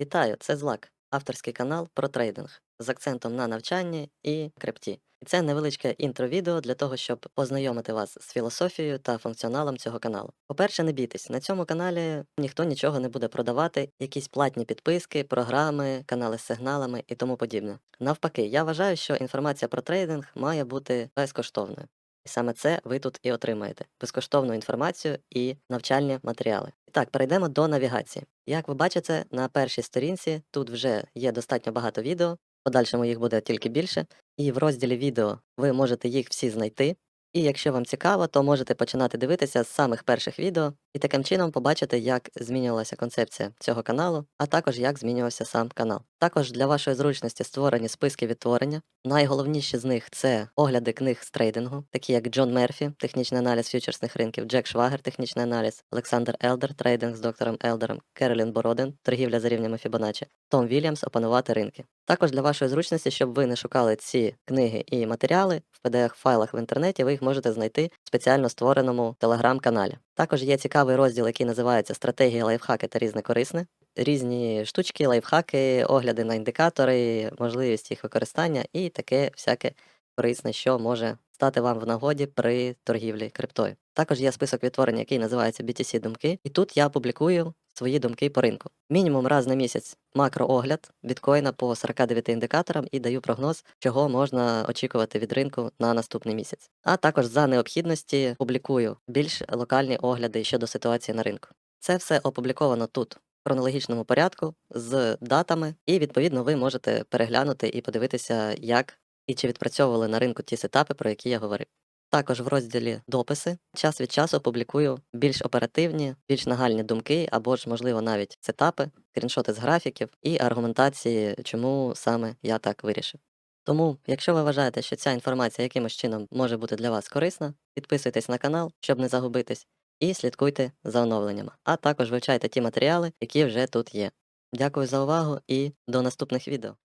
Вітаю, це Злак, авторський канал про трейдинг з акцентом на навчанні і крипті. І це невеличке інтро-відео для того, щоб познайомити вас з філософією та функціоналом цього каналу. По-перше, не бійтесь, на цьому каналі ніхто нічого не буде продавати, якісь платні підписки, програми, канали з сигналами і тому подібне. Навпаки, я вважаю, що інформація про трейдинг має бути безкоштовною. Саме це ви тут і отримаєте: безкоштовну інформацію і навчальні матеріали. І так, перейдемо до навігації. Як ви бачите, на першій сторінці тут вже є достатньо багато відео, подальшому їх буде тільки більше, і в розділі відео ви можете їх всі знайти. І якщо вам цікаво, то можете починати дивитися з самих перших відео і таким чином побачити, як змінювалася концепція цього каналу, а також як змінювався сам канал. Також для вашої зручності створені списки відтворення. Найголовніші з них це огляди книг з трейдингу, такі як Джон Мерфі, технічний аналіз фьючерсних ринків, Джек Швагер, технічний аналіз, Олександр Елдер, трейдинг з доктором Елдером, Керолін Бородин, торгівля за рівнями Фібоначчі, Том Вільямс, опанувати ринки. Також для вашої зручності, щоб ви не шукали ці книги і матеріали в PDF-файлах в інтернеті, ви їх можете знайти в спеціально створеному телеграм-каналі. Також є цікавий розділ, який називається Стратегія лайфхаки та різне корисне. Різні штучки, лайфхаки, огляди на індикатори, можливість їх використання і таке всяке корисне, що може стати вам в нагоді при торгівлі криптою. Також є список відтворень, який називається BTC думки, і тут я публікую свої думки по ринку. Мінімум раз на місяць макроогляд біткоїна по 49 індикаторам і даю прогноз, чого можна очікувати від ринку на наступний місяць. А також за необхідності публікую більш локальні огляди щодо ситуації на ринку. Це все опубліковано тут в хронологічному порядку з датами, і відповідно ви можете переглянути і подивитися, як і чи відпрацьовували на ринку ті сетапи, про які я говорив. Також в розділі дописи час від часу публікую більш оперативні, більш нагальні думки або ж, можливо, навіть сетапи, скріншоти з графіків і аргументації, чому саме я так вирішив. Тому, якщо ви вважаєте, що ця інформація якимось чином може бути для вас корисна, підписуйтесь на канал, щоб не загубитись, і слідкуйте за оновленнями, а також вивчайте ті матеріали, які вже тут є. Дякую за увагу і до наступних відео.